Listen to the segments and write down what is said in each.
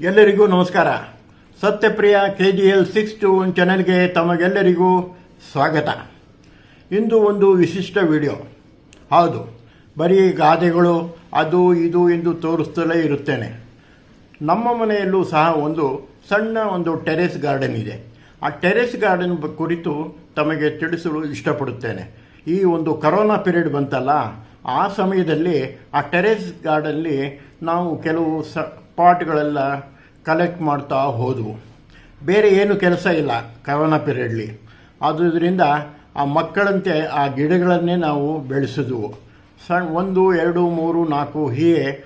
ಎಲ್ಲರಿಗೂ ನಮಸ್ಕಾರ. Satyapriya K G L six two one ಚಾನೆಲ್ಗೆ ತಮಗೆಲ್ಲರಿಗೂ ಸ್ವಾಗತ. ಇಂದು ಒಂದು ವಿಶಿಷ್ಟ ವಿಡಿಯೋ. ಹೌದು, ಬರೀ ಗಾದೆಗಳು, ಅದು, ಇದು ಎಂದು ತೋರಿಸ್ತಲೇ ಇರುತ್ತೇನೆ. ನಮ್ಮ ಮನೆಯಲ್ಲೂ ಸಹ ಒಂದು ಸಣ್ಣ ಒಂದು ಟೆರೆಸ್ ಗಾರ್ಡನ್ ಇದೆ. ಆ ಟೆರೆಸ್ ಗಾರ್ಡನ್ ಕುರಿತು ತಮಗೆ ತಿಳಿಸಲು ಇಷ್ಟಪಡುತ್ತೇನೆ. ಈ ಒಂದು ಕರೋನಾ ಪೀರಿಯಡ್ ಬಂತಲ್ಲ, ಆ ಸಮಯದಲ್ಲಿ ಆ ಟೆರೆಸ್ ಗಾರ್ಡನ್ಲಿ ನಾವು ಕೆಲವು ಸ ಪಾಟ್ಗಳೆಲ್ಲ ಕಲೆಕ್ಟ್ ಮಾಡ್ತಾ ಹೋದವು. ಬೇರೆ ಏನು ಕೆಲಸ ಇಲ್ಲ ಕರೋನಾ ಪೀರಿಯಡ್ಲಿ ಆದುದರಿಂದ ಆ ಮಕ್ಕಳಂತೆ ಆ ಗಿಡಗಳನ್ನೇ ನಾವು ಬೆಳೆಸಿದ್ವು. ಸಣ್ಣ ಒಂದು, ಎರಡು, ಮೂರು, ನಾಲ್ಕು ಹೀಗೆ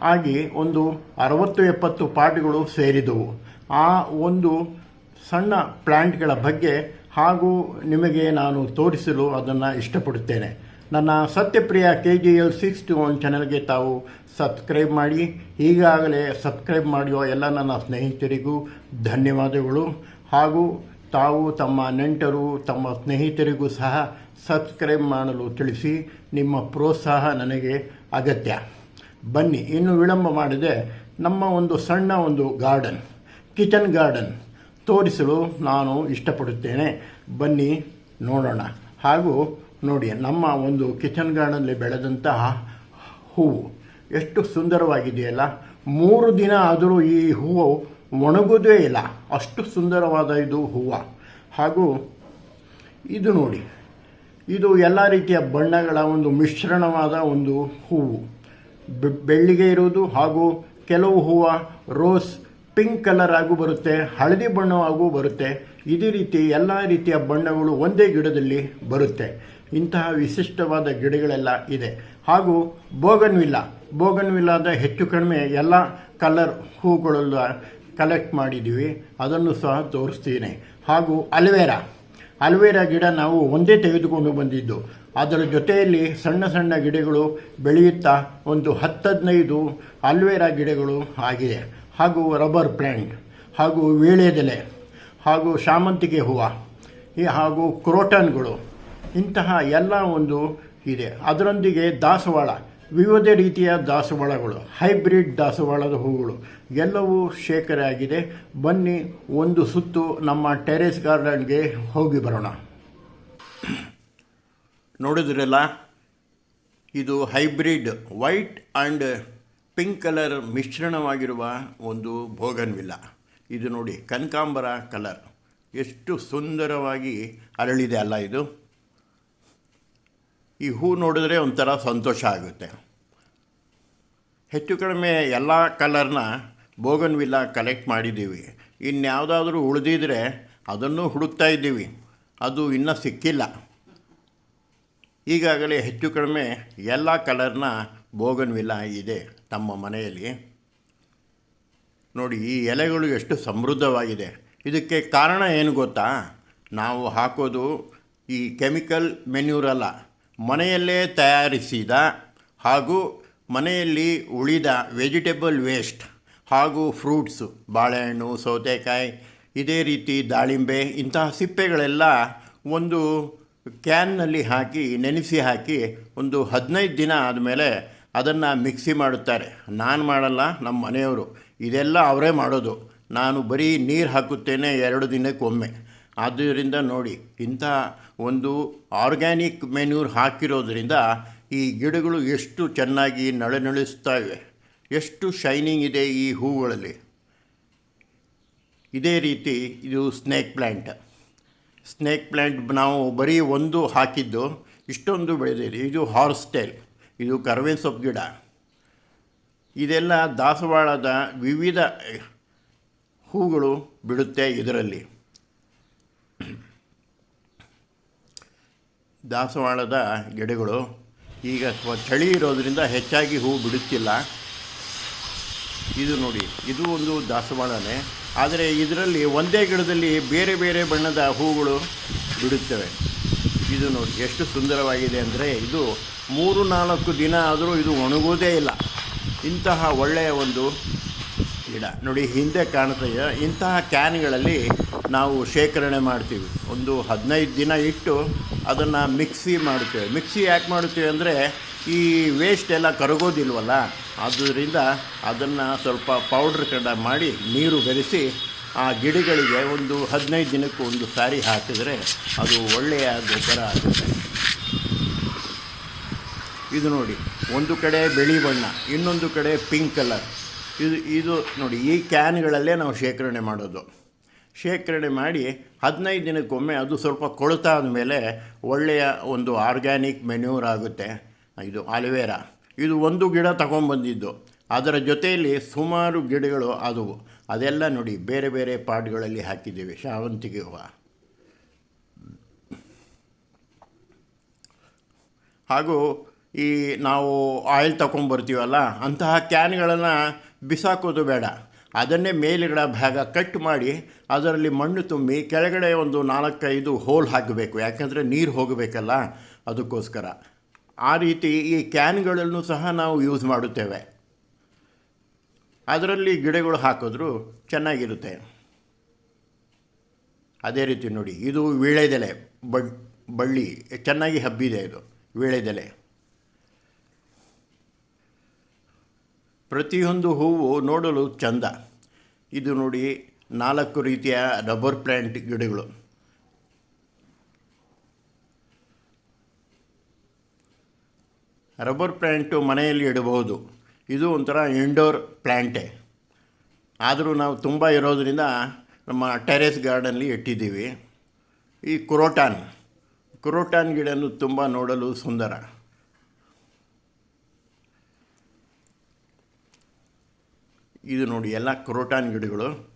ಆಗಿ ಒಂದು ಅರವತ್ತು, ಎಪ್ಪತ್ತು ಪಾಟ್ಗಳು ಸೇರಿದವು. ಆ ಒಂದು ಸಣ್ಣ ಪ್ಲ್ಯಾಂಟ್ಗಳ ಬಗ್ಗೆ ಹಾಗೂ ನಿಮಗೆ ನಾನು ತೋರಿಸಲು ಅದನ್ನು ಇಷ್ಟಪಡುತ್ತೇನೆ. ನನ್ನ Satyapriya K G L six two one ಚಾನಲ್ಗೆ ತಾವು ಸಬ್ಸ್ಕ್ರೈಬ್ ಮಾಡಿ, ಈಗಾಗಲೇ ಸಬ್ಸ್ಕ್ರೈಬ್ ಮಾಡುವ ಎಲ್ಲ ನನ್ನ ಸ್ನೇಹಿತರಿಗೂ ಧನ್ಯವಾದಗಳು. ಹಾಗೂ ತಾವು ತಮ್ಮ ನೆಂಟರು, ತಮ್ಮ ಸ್ನೇಹಿತರಿಗೂ ಸಹ ಸಬ್ಸ್ಕ್ರೈಬ್ ಮಾಡಲು ತಿಳಿಸಿ, ನಿಮ್ಮ ಪ್ರೋತ್ಸಾಹ ನನಗೆ ಅಗತ್ಯ. ಬನ್ನಿ, ಇನ್ನು ವಿಳಂಬ ಮಾಡದೆ, ನಮ್ಮ ಒಂದು ಸಣ್ಣ ಒಂದು ಗಾರ್ಡನ್ ಕಿಚನ್ ಗಾರ್ಡನ್ ತೋರಿಸಲು ನಾನು ಇಷ್ಟಪಡುತ್ತೇನೆ. ಬನ್ನಿ, ನೋಡೋಣ. ಹಾಗೂ ನೋಡಿ, ನಮ್ಮ ಒಂದು ಕಿಚನ್ ಗಾರ್ಡನಲ್ಲಿ ಬೆಳೆದಂತಹ ಹೂವು ಎಷ್ಟು ಸುಂದರವಾಗಿದೆಯಲ್ಲ? ಮೂರು ದಿನ ಆದರೂ ಈ ಹೂವು ಒಣಗೋದೇ ಇಲ್ಲ. ಅಷ್ಟು ಸುಂದರವಾದ ಇದು ಹೂವು. ಹಾಗೂ ಇದು ನೋಡಿ, ಇದು ಎಲ್ಲ ರೀತಿಯ ಬಣ್ಣಗಳ ಒಂದು ಮಿಶ್ರಣವಾದ ಒಂದು ಹೂವು. ಬೆಳ್ಳಿಗೆ ಇರುವುದು ಹಾಗೂ ಕೆಲವು ಹೂವು ರೋಸ್ ಪಿಂಕ್ ಕಲರ್ ಆಗೂ ಬರುತ್ತೆ, ಹಳದಿ ಬಣ್ಣವಾಗೂ ಬರುತ್ತೆ. ಇದೇ ರೀತಿ ಎಲ್ಲ ರೀತಿಯ ಬಣ್ಣಗಳು ಒಂದೇ ಗಿಡದಲ್ಲಿ ಬರುತ್ತೆ. ಇಂತಹ ವಿಶಿಷ್ಟವಾದ ಗಿಡಗಳೆಲ್ಲ ಇದೆ. ಹಾಗೂ ಬೋಗನ್ವಿಲ್ಲ ಬೋಗನ್ವಿಲ್ಲಾದ ಹೆಚ್ಚು ಕಡಿಮೆ ಎಲ್ಲ ಕಲರ್ ಹೂಗಳೆಲ್ಲ ಕಲೆಕ್ಟ್ ಮಾಡಿದ್ದೀವಿ. ಅದನ್ನು ಸಹ ತೋರಿಸ್ತೀನಿ. ಹಾಗೂ ಅಲ್ವೇರಾ. ಅಲ್ವೇರಾ ಗಿಡ ನಾವು ಒಂದೇ ತೆಗೆದುಕೊಂಡು ಬಂದಿದ್ದು. ಅದರ ಜೊತೆಯಲ್ಲಿ ಸಣ್ಣ ಸಣ್ಣ ಗಿಡಗಳು ಬೆಳೆಯುತ್ತಾ ಒಂದು ಹತ್ತದನೈದು ಅಲ್ವೇರಾ ಗಿಡಗಳು ಆಗಿದೆ. ಹಾಗೂ ರಬ್ಬರ್ ಪ್ಲ್ಯಾಂಟ್ ಹಾಗೂ ವೀಳ್ಯದೆಲೆ ಹಾಗೂ ಶಾಮಂತಿಗೆ ಹೂವು. ಈ ಹಾಗೂ ಕ್ರೋಟನ್ಗಳು. ಇಂತಹ ಎಲ್ಲ ಒಂದು ಇದೆ. ಅದರೊಂದಿಗೆ ದಾಸವಾಳ, ವಿವಿಧ ರೀತಿಯ ದಾಸವಾಳಗಳು, ಹೈಬ್ರಿಡ್ ದಾಸವಾಳದ ಹೂಗಳು, ಎಲ್ಲವೂ ಶೇಖರೆ ಬನ್ನಿ ಒಂದು ಸುತ್ತು ನಮ್ಮ ಟೆರೇಸ್ ಗಾರ್ಡನ್ಗೆ ಹೋಗಿ ಬರೋಣ. ನೋಡಿದ್ರಲ್ಲ, ಇದು hybrid white and pink colour ಮಿಶ್ರಣವಾಗಿರುವ ಒಂದು ಬೋಗನ್ವಿಲ್ಲ. ಇದು ನೋಡಿ ಕನಕಾಂಬರ ಕಲರ್. ಎಷ್ಟು ಸುಂದರವಾಗಿ ಅರಳಿದೆ ಅಲ್ಲ ಇದು. ಈ ಹೂ ನೋಡಿದ್ರೆ ಒಂಥರ ಸಂತೋಷ ಆಗುತ್ತೆ. ಹೆಚ್ಚು ಕಡಿಮೆ ಎಲ್ಲ ಕಲರ್ನ ಬೋಗನ್ವಿಲ್ಲ ಕಲೆಕ್ಟ್ ಮಾಡಿದ್ದೀವಿ. ಇನ್ಯಾವುದಾದ್ರೂ ಉಳಿದಿದ್ರೆ ಅದನ್ನು ಹುಡುಕ್ತಾ ಇದ್ದೀವಿ. ಅದು ಇನ್ನೂ ಸಿಕ್ಕಿಲ್ಲ. ಈಗಾಗಲೇ ಹೆಚ್ಚು ಕಡಿಮೆ ಎಲ್ಲ ಕಲರ್ನ ಬೋಗನ್ವಿಲ್ಲ ಇದೆ ತಮ್ಮ ಮನೆಯಲ್ಲಿ. ನೋಡಿ, ಈ ಎಲೆಗಳು ಎಷ್ಟು ಸಮೃದ್ಧವಾಗಿದೆ. ಇದಕ್ಕೆ ಕಾರಣ ಏನು ಗೊತ್ತಾ? ನಾವು ಹಾಕೋದು ಈ ಕೆಮಿಕಲ್ ಮೆನ್ಯೂರಲ್ಲ. ಮನೆಯಲ್ಲೇ ತಯಾರಿಸಿದ ಹಾಗೂ ಮನೆಯಲ್ಲಿ ಉಳಿದ ವೆಜಿಟೇಬಲ್ ವೇಸ್ಟ್ ಹಾಗೂ ಫ್ರೂಟ್ಸು, ಬಾಳೆಹಣ್ಣು, ಸೌತೆಕಾಯಿ, ಇದೇ ರೀತಿ ದಾಳಿಂಬೆ, ಇಂತಹ ಸಿಪ್ಪೆಗಳೆಲ್ಲ ಒಂದು ಕ್ಯಾನ್ನಲ್ಲಿ ಹಾಕಿ, ನೆನೆಸಿ ಹಾಕಿ ಒಂದು ಹದಿನೈದು ದಿನ ಆದಮೇಲೆ ಅದನ್ನು ಮಿಕ್ಸಿ ಮಾಡುತ್ತಾರೆ. ನಾನು ಮಾಡಲ್ಲ ನಮ್ಮ ಮನೆಯವರು. ಇದೆಲ್ಲ ಅವರೇ ಮಾಡೋದು. ನಾನು ಬರೀ ನೀರು ಹಾಕುತ್ತೇನೆ ಎರಡು ದಿನಕ್ಕೊಮ್ಮೆ. ಆದ್ದರಿಂದ ನೋಡಿ, ಇಂಥ ಒಂದು ಆರ್ಗ್ಯಾನಿಕ್ ಮೆನ್ಯೂರ್ ಹಾಕಿರೋದ್ರಿಂದ ಈ ಗಿಡಗಳು ಎಷ್ಟು ಚೆನ್ನಾಗಿ ನಳನಳಿಸ್ತಾ ಇವೆ ಎಷ್ಟು ಶೈನಿಂಗ್ ಇದೆ ಈ ಹೂಗಳಲ್ಲಿ ಇದೇ ರೀತಿ ಇದು ಸ್ನೇಕ್ ಪ್ಲ್ಯಾಂಟ್ ಸ್ನೇಕ್ ಪ್ಲ್ಯಾಂಟ್ ನಾವು ಬರೀ ಒಂದು ಹಾಕಿದ್ದು, ಇಷ್ಟೊಂದು ಬೆಳೆದಿದೆ. ಇದು ಹಾರ್ಸ್ ಟೈಲ್, ಇದು ಕರ್ಬೇವಿನ ಸೊಪ್ಪು ಗಿಡ. ಇದೆಲ್ಲ ದಾಸವಾಳದ ವಿವಿಧ ಹೂಗಳು ಬಿಡುತ್ತೆ ಇದರಲ್ಲಿ. ದಾಸವಾಳದ ಗಿಡಗಳು ಈಗ ಸ್ವ ಚಳಿ ಇರೋದರಿಂದ ಹೆಚ್ಚಾಗಿ ಹೂ ಬಿಡುತ್ತಿಲ್ಲ. ಇದು ನೋಡಿ, ಇದು ಒಂದು ದಾಸವಾಳನೇ. ಆದರೆ ಇದರಲ್ಲಿ ಒಂದೇ ಗಿಡದಲ್ಲಿ ಬೇರೆ ಬೇರೆ ಬಣ್ಣದ ಹೂಗಳು ಬಿಡುತ್ತವೆ. ಇದು ನೋಡಿ, ಎಷ್ಟು ಸುಂದರವಾಗಿದೆ ಅಂದರೆ, ಇದು ಮೂರು ನಾಲ್ಕು ದಿನ ಆದರೂ ಇದು ಒಣಗೋದೇ ಇಲ್ಲ. ಇಂತಹ ಒಳ್ಳೆಯ ಒಂದು ಗಿಡ. ನೋಡಿ, ಹಿಂದೆ ಕಾಣ್ತದೆ ಇಂತಹ ಕ್ಯಾನ್ಗಳಲ್ಲಿ ನಾವು ಶೇಖರಣೆ ಮಾಡ್ತೀವಿ. ಒಂದು ಹದಿನೈದು ದಿನ ಇಟ್ಟು ಅದನ್ನು ಮಿಕ್ಸಿ ಮಾಡ್ತೇವೆ ಮಿಕ್ಸಿ ಯಾಕೆ ಮಾಡ್ತೀವಿ ಅಂದರೆ, ಈ ವೇಸ್ಟ್ ಎಲ್ಲ ಕರಗೋದಿಲ್ವಲ್ಲ, ಆದ್ದರಿಂದ ಅದನ್ನು ಸ್ವಲ್ಪ ಪೌಡ್ರ್ ಕಡ ಮಾಡಿ ನೀರು ಬೆರೆಸಿ ಆ ಗಿಡಗಳಿಗೆ ಒಂದು ಹದಿನೈದು ದಿನಕ್ಕೆ ಒಂದು ಸಾರಿ ಹಾಕಿದರೆ ಅದು ಒಳ್ಳೆಯ ಗೊಬ್ಬರ ಆಗುತ್ತೆ. ಇದು ನೋಡಿ, ಒಂದು ಕಡೆ ಬಿಳಿ ಬಣ್ಣ, ಇನ್ನೊಂದು ಕಡೆ ಪಿಂಕ್ ಕಲರ್ ಇದು ಇದು ನೋಡಿ, ಈ ಕ್ಯಾನ್ಗಳಲ್ಲೇ ನಾವು ಶೇಖರಣೆ ಮಾಡೋದು. ಶೇಖರಣೆ ಮಾಡಿ ಹದಿನೈದು ದಿನಕ್ಕೊಮ್ಮೆ ಅದು ಸ್ವಲ್ಪ ಕೊಳ್ತಾದ ಮೇಲೆ ಒಳ್ಳೆಯ ಒಂದು ಆರ್ಗ್ಯಾನಿಕ್ ಮೆನ್ಯೂರ್ ಆಗುತ್ತೆ. ಇದು ಅಲವೇರಾ ಇದು ಒಂದು ಗಿಡ ತಗೊಂಬಂದಿದ್ದು ಅದರ ಜೊತೆಯಲ್ಲಿ ಸುಮಾರು ಗಿಡಗಳು ಆದವು. ಅದೆಲ್ಲ ನೋಡಿ, ಬೇರೆ ಬೇರೆ ಪಾಟ್ಗಳಲ್ಲಿ ಹಾಕಿದ್ದೀವಿ. ಶಾವಂತಿಗೆ ಹೂವು. ಹಾಗೂ ಈ ನಾವು ಆಯಿಲ್ ತಗೊಂಬರ್ತೀವಲ್ಲ ಅಂತಹ ಕ್ಯಾನ್ಗಳನ್ನು ಬಿಸಾಕೋದು ಬೇಡ. ಅದನ್ನೇ ಮೇಲುಗಡೆ ಭಾಗ ಕಟ್ ಮಾಡಿ ಅದರಲ್ಲಿ ಮಣ್ಣು ತುಂಬಿ ಕೆಳಗಡೆ ಒಂದು ನಾಲ್ಕೈದು ಹೋಲ್ ಹಾಕಬೇಕು. ಯಾಕಂದರೆ ನೀರು ಹೋಗಬೇಕಲ್ಲ ಅದಕ್ಕೋಸ್ಕರ. ಆ ರೀತಿ ಈ ಕ್ಯಾನ್ಗಳನ್ನು ಸಹ ನಾವು ಯೂಸ್ ಮಾಡುತ್ತೇವೆ. ಅದರಲ್ಲಿ ಗಿಡಗಳು ಹಾಕಿದ್ರು ಚೆನ್ನಾಗಿರುತ್ತೆ. ಅದೇ ರೀತಿ ನೋಡಿ, ಇದು ವೀಳೆದೆಲೆ ಬಳ್ಳಿ, ಚೆನ್ನಾಗಿ ಹಬ್ಬಿದೆ ಇದು, ವೀಳ್ಯದೆಲೆ. ಪ್ರತಿಯೊಂದು ಹೂವು ನೋಡಲು ಚಂದ. ಇದು ನೋಡಿ ನಾಲ್ಕು ರೀತಿಯ ರಬ್ಬರ್ ಪ್ಲ್ಯಾಂಟ್ ಗಿಡಗಳು. ರಬ್ಬರ್ ಪ್ಲ್ಯಾಂಟು ಮನೆಯಲ್ಲಿ ಇಡಬಹುದು. ಇದು ಒಂಥರ ಇಂಡೋರ್ ಪ್ಲ್ಯಾಂಟೇ ಆದರೂ ನಾವು ತುಂಬ ಇರೋದರಿಂದ ನಮ್ಮ ಟೆರೆಸ್ ಗಾರ್ಡನ್ಲಿ ಇಟ್ಟಿದ್ದೀವಿ. ಈ ಕುರೋಟಾನ್. ಕುರೋಟಾನ್ ಗಿಡನೂ ತುಂಬ ನೋಡಲು ಸುಂದರ. ಇದು ನೋಡಿ ಎಲ್ಲ ಕ್ರೋಟಾನ್ ಗಿಡಗಳು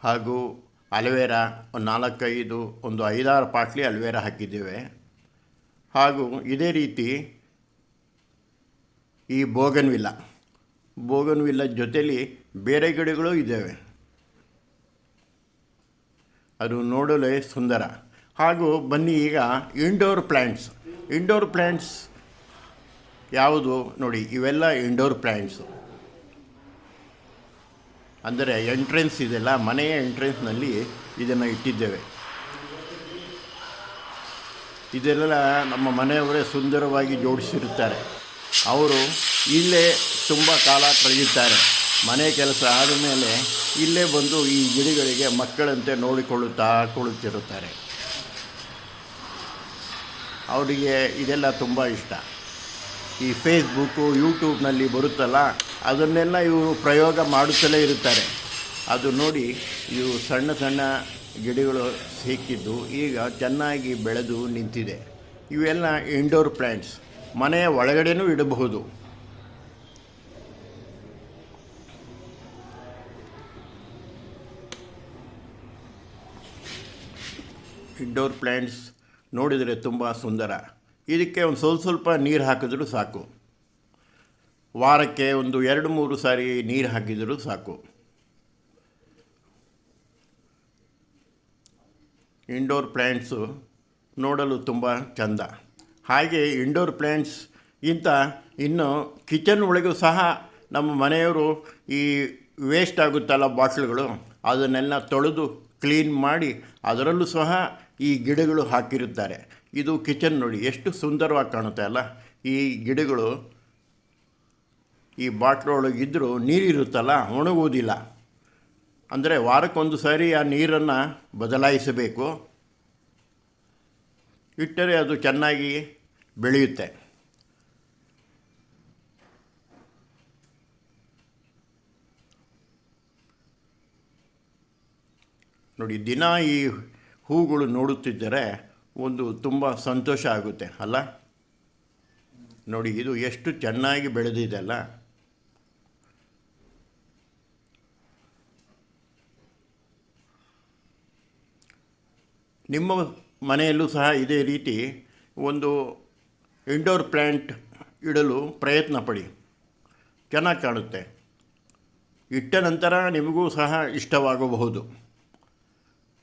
ಹಾಗೂ ಅಲವೇರಾ ಒಂದು ನಾಲ್ಕೈದು, ಒಂದು ಐದಾರು ಪಾಟ್ಲಿ ಅಲವೇರಾ ಹಾಕಿದ್ದೇವೆ. ಹಾಗೂ ಇದೇ ರೀತಿ ಈ ಬೋಗನ್ವಿಲ್ಲ. ಬೋಗನ್ವಿಲ್ಲ ಜೊತೆಯಲ್ಲಿ ಬೇರೆ ಗಿಡಗಳು ಇದ್ದಾವೆ. ಅದು ನೋಡಲೇ ಸುಂದರ. ಹಾಗೂ ಬನ್ನಿ ಈಗ ಇಂಡೋರ್ ಪ್ಲ್ಯಾಂಟ್ಸ್ ಇಂಡೋರ್ ಪ್ಲ್ಯಾಂಟ್ಸ್ ಯಾವುದು? ನೋಡಿ, ಇವೆಲ್ಲ ಇಂಡೋರ್ ಪ್ಲ್ಯಾಂಟ್ಸು ಅಂದರೆ ಎಂಟ್ರೆನ್ಸ್ ಇದೆಲ್ಲ ಮನೆಯ ಎಂಟ್ರೆನ್ಸ್ನಲ್ಲಿ ಇದನ್ನು ಇಟ್ಟಿದ್ದೇವೆ. ಇದೆಲ್ಲ ನಮ್ಮ ಮನೆಯವರೇ ಸುಂದರವಾಗಿ ಜೋಡಿಸಿರುತ್ತಾರೆ. ಅವರು ಇಲ್ಲೇ ತುಂಬ ಕಾಲ ಕಳೆಯುತ್ತಾರೆ. ಮನೆ ಕೆಲಸ ಆದ ಮೇಲೆ ಇಲ್ಲೇ ಬಂದು ಈ ಗಿಡಗಳಿಗೆ ಮಕ್ಕಳಂತೆ ನೋಡಿಕೊಳ್ಳುತ್ತಾ ಕುಳಿತಿರುತ್ತಾರೆ. ಅವರಿಗೆ ಇದೆಲ್ಲ ತುಂಬ ಇಷ್ಟ. ಈ ಫೇಸ್ಬುಕ್ಕು ಯೂಟ್ಯೂಬ್ನಲ್ಲಿ ಬರುತ್ತಲ್ಲ ಅದನ್ನೆಲ್ಲ ಇವರು ಪ್ರಯೋಗ ಮಾಡುತ್ತಲೇ ಇರುತ್ತಾರೆ. ಅದು ನೋಡಿ ಇವು ಸಣ್ಣ ಸಣ್ಣ ಗಿಡಗಳು ಸಿಕ್ಕಿದ್ದು, ಈಗ ಚೆನ್ನಾಗಿ ಬೆಳೆದು ನಿಂತಿದೆ. ಇವೆಲ್ಲ ಇಂಡೋರ್ ಪ್ಲ್ಯಾಂಟ್ಸ್ ಮನೆಯ ಒಳಗಡೆನೂ ಇಡಬಹುದು. ಇಂಡೋರ್ ಪ್ಲ್ಯಾಂಟ್ಸ್ ನೋಡಿದರೆ ತುಂಬ ಸುಂದರ. ಇದಕ್ಕೆ ಒಂದು ಸ್ವಲ್ಪ ಸ್ವಲ್ಪ ನೀರು ಹಾಕಿದ್ರೂ ಸಾಕು. ವಾರಕ್ಕೆ ಒಂದು ಎರಡು ಮೂರು ಸಾರಿ ನೀರು ಹಾಕಿದರೂ ಸಾಕು. ಇಂಡೋರ್ ಪ್ಲ್ಯಾಂಟ್ಸು ನೋಡಲು ತುಂಬ ಚಂದ. ಹಾಗೆ ಇಂಡೋರ್ ಪ್ಲ್ಯಾಂಟ್ಸ್ ಇಂತ ಇನ್ನು ಕಿಚನ್ ಒಳಗೂ ಸಹ ನಮ್ಮ ಮನೆಯವರು ಈ ವೇಸ್ಟ್ ಆಗುತ್ತಲ್ಲ ಬಾಟ್ಲುಗಳು, ಅದನ್ನೆಲ್ಲ ತೊಳೆದು ಕ್ಲೀನ್ ಮಾಡಿ ಅದರಲ್ಲೂ ಸಹ ಈ ಗಿಡಗಳು ಹಾಕಿರುತ್ತಾರೆ. ಇದು ಕಿಚನ್ ನೋಡಿ, ಎಷ್ಟು ಸುಂದರವಾಗಿ ಕಾಣುತ್ತೆ ಅಲ್ಲ? ಈ ಗಿಡಗಳು ಈ ಬಾಟ್ಲೊಳಗಿದ್ದರೂ ನೀರಿರುತ್ತಲ್ಲ, ಒಣಗುವುದಿಲ್ಲ. ಅಂದರೆ ವಾರಕ್ಕೊಂದು ಸಾರಿ ಆ ನೀರನ್ನು ಬದಲಾಯಿಸಬೇಕು. ಇಟ್ಟರೆ ಅದು ಚೆನ್ನಾಗಿ ಬೆಳೆಯುತ್ತೆ. ನೋಡಿ, ದಿನ ಈ ಹೂಗಳು ನೋಡುತ್ತಿದ್ದರೆ ಒಂದು ತುಂಬ ಸಂತೋಷ ಆಗುತ್ತೆ, ಅಲ್ಲ? ನೋಡಿ, ಇದು ಎಷ್ಟು ಚೆನ್ನಾಗಿ ಬೆಳೆದಿದೆ, ಅಲ್ಲ? ನಿಮ್ಮ ಮನೆಯಲ್ಲೂ ಸಹ ಇದೇ ರೀತಿ ಒಂದು ಇಂಡೋರ್ ಪ್ಲ್ಯಾಂಟ್ ಇಡಲು ಪ್ರಯತ್ನ ಪಡಿ. ಚೆನ್ನಾಗಿ ಕಾಣುತ್ತೆ. ಇಟ್ಟ ನಂತರ ನಿಮಗೂ ಸಹ ಇಷ್ಟವಾಗಬಹುದು.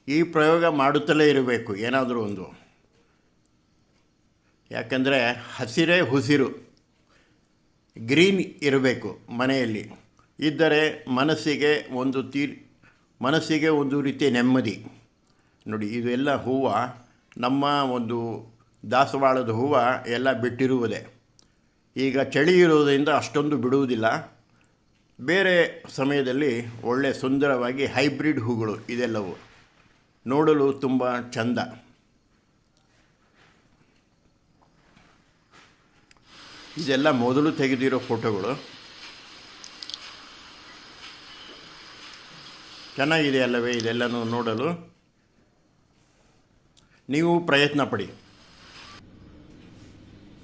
ಈ ಪ್ರಯೋಗ ಮಾಡುತ್ತಲೇ ಇರಬೇಕು, ಏನಾದರೂ ಒಂದು. ಯಾಕಂದರೆ ಹಸಿರೇ ಹುಸಿರು ಗ್ರೀನ್ ಇರಬೇಕು ಮನೆಯಲ್ಲಿ. ಇದ್ದರೆ ಮನಸ್ಸಿಗೆ ಒಂದು ತೀರ್, ಮನಸ್ಸಿಗೆ ಒಂದು ರೀತಿ ನೆಮ್ಮದಿ. ನೋಡಿ ಇದೆಲ್ಲ ಹೂವು, ನಮ್ಮ ಒಂದು ದಾಸವಾಳದ ಹೂವು ಎಲ್ಲ ಬಿಟ್ಟಿರುವುದೇ. ಈಗ ಚಳಿ ಇರುವುದರಿಂದ ಅಷ್ಟೊಂದು ಬಿಡುವುದಿಲ್ಲ. ಬೇರೆ ಸಮಯದಲ್ಲಿ ಒಳ್ಳೆ ಸುಂದರವಾಗಿ ಹೈಬ್ರಿಡ್ ಹೂಗಳು ಇದೆಲ್ಲವು ನೋಡಲು ತುಂಬ ಚಂದ. ಇದೆಲ್ಲ ಮೊದಲು ತೆಗೆದಿರೋ ಫೋಟೋಗಳು. ಚೆನ್ನಾಗಿದೆ ಅಲ್ಲವೇ ಇದೆಲ್ಲನೂ ನೋಡಲು. ನೀವು ಪ್ರಯತ್ನ ಪಡಿ.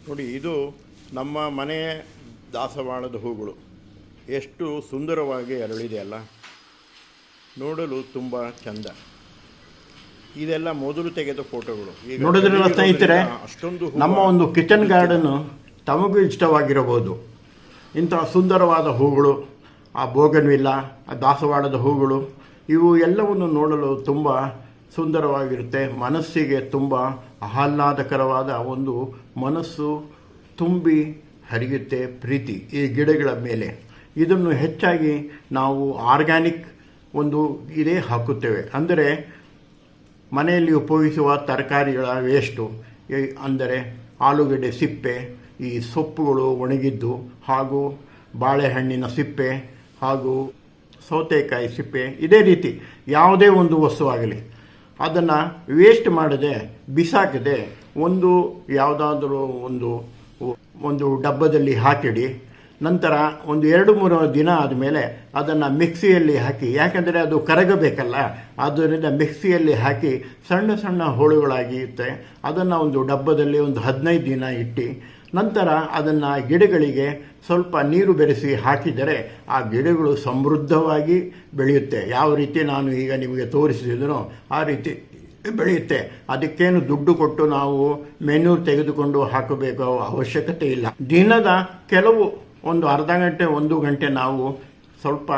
ನೋಡಿ ಇದು ನಮ್ಮ ಮನೆ ದಾಸವಾಳದ ಹೂಗಳು. ಎಷ್ಟು ಸುಂದರವಾಗಿ ಅರಳಿದೆ ಅಲ್ಲ. ನೋಡಲು ತುಂಬ ಚಂದ. ಇದೆಲ್ಲ ಮೊದಲು ತೆಗೆದ ಫೋಟೋಗಳು. ನೋಡಿದ್ರೆ ನೋಡಿದ್ರಲ್ಲ ಸ್ನೇಹಿತರೆ ಅಷ್ಟೊಂದು ನಮ್ಮ ಒಂದು ಕಿಚನ್ ಗಾರ್ಡನ್ ತಮಗೂ ಇಷ್ಟವಾಗಿರಬಹುದು. ಇಂಥ ಸುಂದರವಾದ ಹೂಗಳು ಆ ಬೋಗನ್ವಿಲ್ಲ ಆ ದಾಸವಾಳದ ಹೂಗಳು ಇವು ಎಲ್ಲವನ್ನು ನೋಡಲು ತುಂಬ ಸುಂದರವಾಗಿರುತ್ತೆ. ಮನಸ್ಸಿಗೆ ತುಂಬ ಆಹ್ಲಾದಕರವಾದ ಒಂದು ಮನಸ್ಸು ತುಂಬಿ ಹರಿಯುತ್ತೆ ಪ್ರೀತಿ ಈ ಗಿಡಗಳ ಮೇಲೆ. ಇದನ್ನು ಹೆಚ್ಚಾಗಿ ನಾವು ಆರ್ಗ್ಯಾನಿಕ್ ಒಂದು ಇದೇ ಹಾಕುತ್ತೇವೆ. ಅಂದರೆ ಮನೆಯಲ್ಲಿ ಉಪಯೋಗಿಸುವ ತರಕಾರಿಗಳ ವೇಸ್ಟು ಅಂದರೆ ಆಲೂಗಡ್ಡೆ ಸಿಪ್ಪೆ, ಈ ಸೊಪ್ಪುಗಳು ಒಣಗಿದ್ದು ಹಾಗೂ ಬಾಳೆಹಣ್ಣಿನ ಸಿಪ್ಪೆ ಹಾಗೂ ಸೌತೆಕಾಯಿ ಸಿಪ್ಪೆ, ಇದೇ ರೀತಿ ಯಾವುದೇ ಒಂದು ವಸ್ತುವಾಗಲಿ. ಅದನ್ನು ವೇಸ್ಟ್ ಮಾಡದೆ, ಬಿಸಾಕದೆ ಒಂದು ಯಾವುದಾದ್ರೂ ಒಂದು ಒಂದು ಡಬ್ಬದಲ್ಲಿ ಹಾಕಿಡಿ. ನಂತರ ಒಂದು ಎರಡು ಮೂರು ದಿನ ಆದಮೇಲೆ ಅದನ್ನು ಮಿಕ್ಸಿಯಲ್ಲಿ ಹಾಕಿ, ಯಾಕೆಂದರೆ ಅದು ಕರಗಬೇಕಲ್ಲ ಆದ್ದರಿಂದ ಮಿಕ್ಸಿಯಲ್ಲಿ ಹಾಕಿ ಸಣ್ಣ ಸಣ್ಣ ಹೋಳುಗಳಾಗಿಯುತ್ತೆ ಅದನ್ನು ಒಂದು ಡಬ್ಬದಲ್ಲಿ ಒಂದು ಹದಿನೈದು ದಿನ ಇಟ್ಟು ನಂತರ ಅದನ್ನು ಗಿಡಗಳಿಗೆ ಸ್ವಲ್ಪ ನೀರು ಬೆರೆಸಿ ಹಾಕಿದರೆ ಆ ಗಿಡಗಳು ಸಮೃದ್ಧವಾಗಿ ಬೆಳೆಯುತ್ತೆ. ಯಾವ ರೀತಿ ನಾನು ಈಗ ನಿಮಗೆ ತೋರಿಸಿದನೋ ಆ ರೀತಿ ಬೆಳೆಯುತ್ತೆ. ಅದಕ್ಕೇನು ದುಡ್ಡು ಕೊಟ್ಟು ನಾವು ಮೆನು ತೆಗೆದುಕೊಂಡು ಹಾಕಬೇಕು ಅವಶ್ಯಕತೆ ಇಲ್ಲ. ದಿನದ ಕೆಲವು ಒಂದು ಅರ್ಧ ಗಂಟೆ, ಒಂದು ಗಂಟೆ ನಾವು ಸ್ವಲ್ಪ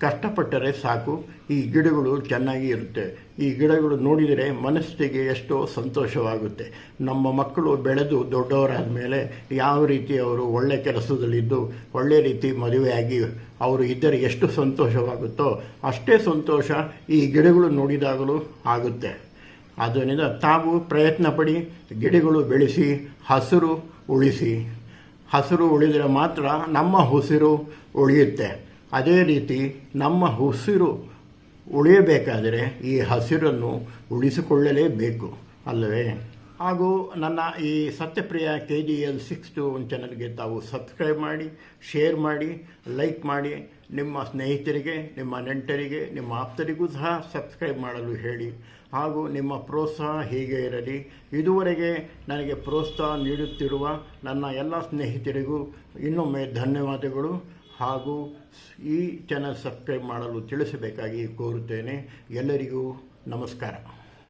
ಕಷ್ಟಪಟ್ಟರೆ ಸಾಕು. ಈ ಗಿಡಗಳು ಚೆನ್ನಾಗಿ ಇರುತ್ತೆ. ಈ ಗಿಡಗಳು ನೋಡಿದರೆ ಮನಸ್ಸಿಗೆ ಎಷ್ಟೋ ಸಂತೋಷವಾಗುತ್ತೆ. ನಮ್ಮ ಮಕ್ಕಳು ಬೆಳೆದು ದೊಡ್ಡವರಾದ ಮೇಲೆ ಯಾವ ರೀತಿ ಅವರು ಒಳ್ಳೆ ಕೆಲಸದಲ್ಲಿದ್ದು, ಒಳ್ಳೆ ರೀತಿ ಮದುವೆಯಾಗಿ ಅವರು ಇದ್ದರೆ ಎಷ್ಟು ಸಂತೋಷವಾಗುತ್ತೋ ಅಷ್ಟೇ ಸಂತೋಷ ಈ ಗಿಡಗಳು ನೋಡಿದಾಗಲೂ ಆಗುತ್ತೆ. ಅದರಿಂದ ತಾವು ಪ್ರಯತ್ನ ಪಡಿ ಗಿಡಗಳು ಬೆಳೆಸಿ, ಹಸಿರು ಉಳಿಸಿ. ಹಸಿರು ಉಳಿದರೆ ಮಾತ್ರ ನಮ್ಮ ಉಸಿರು ಉಳಿಯುತ್ತೆ. ಅದೇ ರೀತಿ ನಮ್ಮ ಉಸಿರು ಉಳಿಯಬೇಕಾದರೆ ಈ ಹಸಿರನ್ನು ಉಳಿಸಿಕೊಳ್ಳಲೇಬೇಕು, ಅಲ್ಲವೇ? ಹಾಗೂ ನನ್ನ ಈ Satyapriya K G L six two one ಚಾನಲ್ಗೆ ತಾವು ಸಬ್ಸ್ಕ್ರೈಬ್ ಮಾಡಿ ಶೇರ್ ಮಾಡಿ ಲೈಕ್ ಮಾಡಿ. ನಿಮ್ಮ ಸ್ನೇಹಿತರಿಗೆ, ನಿಮ್ಮ ನೆಂಟರಿಗೆ, ನಿಮ್ಮ ಆಪ್ತರಿಗೂ ಸಹ ಸಬ್ಸ್ಕ್ರೈಬ್ ಮಾಡಲು ಹೇಳಿ. ಹಾಗೂ ನಿಮ್ಮ ಪ್ರೋತ್ಸಾಹ ಹೀಗೆ ಇರಲಿ. ಇದುವರೆಗೆ ನನಗೆ ಪ್ರೋತ್ಸಾಹ ನೀಡುತ್ತಿರುವ ನನ್ನ ಎಲ್ಲ ಸ್ನೇಹಿತರಿಗೂ ಇನ್ನೊಮ್ಮೆ ಧನ್ಯವಾದಗಳು. ಹಾಗೂ ಈ ಚಾನಲ್ ಸಬ್ಸ್ಕ್ರೈಬ್ ಮಾಡಲು ತಿಳಿಸಬೇಕಾಗಿ ಕೋರುತ್ತೇನೆ. ಎಲ್ಲರಿಗೂ ನಮಸ್ಕಾರ.